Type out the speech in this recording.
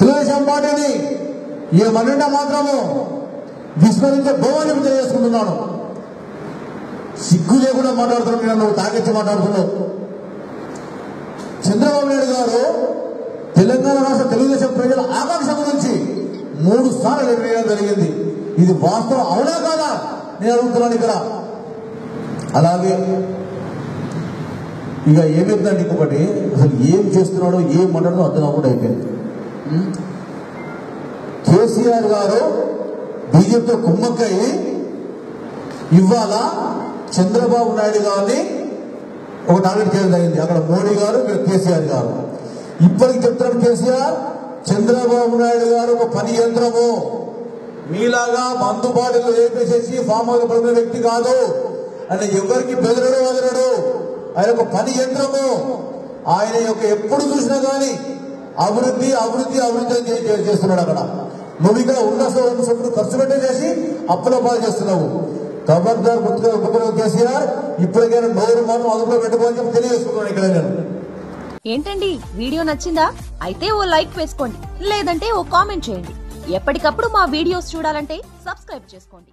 తెలుగుదేశం పార్టీని ఈ మాత్రము విస్మరించే భవాన్ని తెలియజేసుకుంటున్నాను. సిగ్గు లేకుండా మాట్లాడుతున్నావు నేను నువ్వు తాకెచ్చి మాట్లాడుతున్నావు చంద్రబాబు నాయుడు గారు తెలంగాణ రాష్ట్ర తెలుగుదేశం ప్రజల ఆకాంక్ష గురించి మూడు సార్లు నిర్ణయం జరిగింది. ఇది వాస్తవం అవునా కాదా? నేను అడుగుతున్నాను ఇక్కడ. అలాగే ఇక ఏమైందండి ఇంకొకటి? అసలు ఏం చేస్తున్నాడో ఏం మాట్లాడదో అర్థం కాకుండా అయిపోయింది? కేసీఆర్ గారు బీజేపీతో కుమ్మక్కయి ఇవాళ చంద్రబాబు నాయుడు గారిని ఒక టార్గెట్ చేయడం జరిగింది. అక్కడ మోడీ గారు ఇక్కడ కేసీఆర్ గారు. ఇప్పటికి చెప్తున్నాడు కేసీఆర్ చంద్రబాబు నాయుడు గారు ఒక పని యంత్రము. మీలాగా మందుబాటులో వేపేసేసి ఫామ్ హౌస్ పడిన వ్యక్తి కాదు. ఆయన ఎవరికి బెదరడు వదలడు ఆయన ఒక పని యంత్రము. ఆయన యొక్క ఎప్పుడు చూసినా కానీ అభివృద్ధి అభివృద్ధి అభివృద్ధి చేస్తున్నాడు అక్కడ. నువ్వు ఇక్కడ ఉన్న సొమ్ము ఖర్చు పెట్టే చేసి అప్పుల పాలు చేస్తున్నావు. ఖబర్దార్ గుర్తుగా గుర్తుగా కేసీఆర్ ఇప్పటికైనా నోరు మనం అదుపులో పెట్టుకోవాలని చెప్పి తెలియజేసుకున్నాను ఇక్కడ నేను. ఏంటండి? వీడియో నచ్చిందా? అయితే ఓ లైక్ వేసుకోండి. లేదంటే ఓ కామెంట్ చేయండి. ఎప్పటికప్పుడు మా వీడియోస్ చూడాలంటే సబ్స్క్రైబ్ చేసుకోండి.